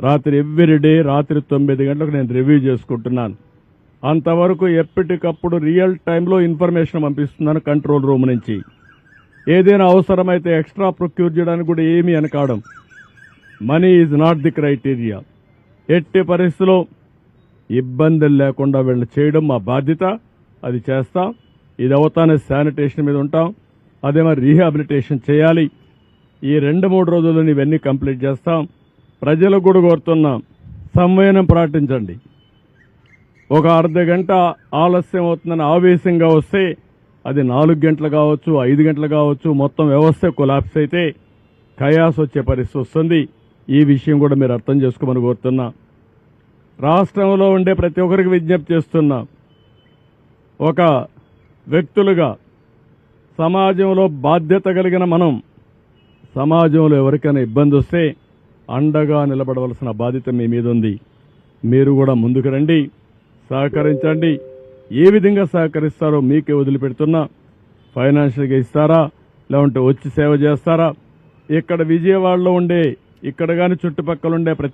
రాత్రి every day రాత్రి తొమ్మిది గంటలకు నేను రివ్యూ చేసుకుంటున్నాను. అంతవరకు ఎప్పటికప్పుడు రియల్ టైంలో ఇన్ఫర్మేషన్ పంపిస్తున్నాను కంట్రోల్ రూమ్ నుంచి. ఏదైనా అవసరమైతే ఎక్స్ట్రా ప్రొక్యూర్ చేయడానికి కూడా ఏమీ అనకాడం money is not the criteria. ఎట్టి పరిస్థితిలో ఇబ్బందులు లేకుండా వీళ్ళు చేయడం మా బాధ్యత. అది చేస్తాం. ఇది అవుతానే శానిటేషన్ మీద ఉంటాం. అదేమో రీహాబిలిటేషన్ చేయాలి. ఈ రెండు మూడు రోజుల్లో ఇవన్నీ కంప్లీట్ చేస్తాం? ప్రజలకు కూడా కోరుతున్నాం సంవయనం పాటించండి ఒక అర్ధ గంట ఆలస్యం అవుతుందని ఆవేశంగా వస్తే అది నాలుగు గంటలు కావచ్చు ఐదు గంటలు కావచ్చు మొత్తం వ్యవస్థ కొలాప్స్ అయితే కయాస్ వచ్చే పరిస్థితి వస్తుంది. ఈ విషయం కూడా మీరు అర్థం చేసుకోమని కోరుతున్నా. రాష్ట్రంలో ఉండే ప్రతి ఒక్కరికి విజ్ఞప్తి చేస్తున్నా. ఒక వ్యక్తులుగా సమాజంలో బాధ్యత కలిగిన మనం సమాజంలో ఎవరికైనా ఇబ్బంది వస్తే అండగా నిలబడవలసిన బాధ్యత మీ మీద ఉంది మీరు కూడా ముందుకు రండి. సహకరించండి. ఏ విధంగా సహకరిస్తారో మీకే వదిలిపెడుతున్నా. ఫైనాన్షియల్గా ఇస్తారా? లేకుంటే వచ్చి సేవ చేస్తారా? ఇక్కడ విజయవాడలో ఉండే ఇక్కడ కానీ చుట్టుపక్కల ఉండే ప్రతి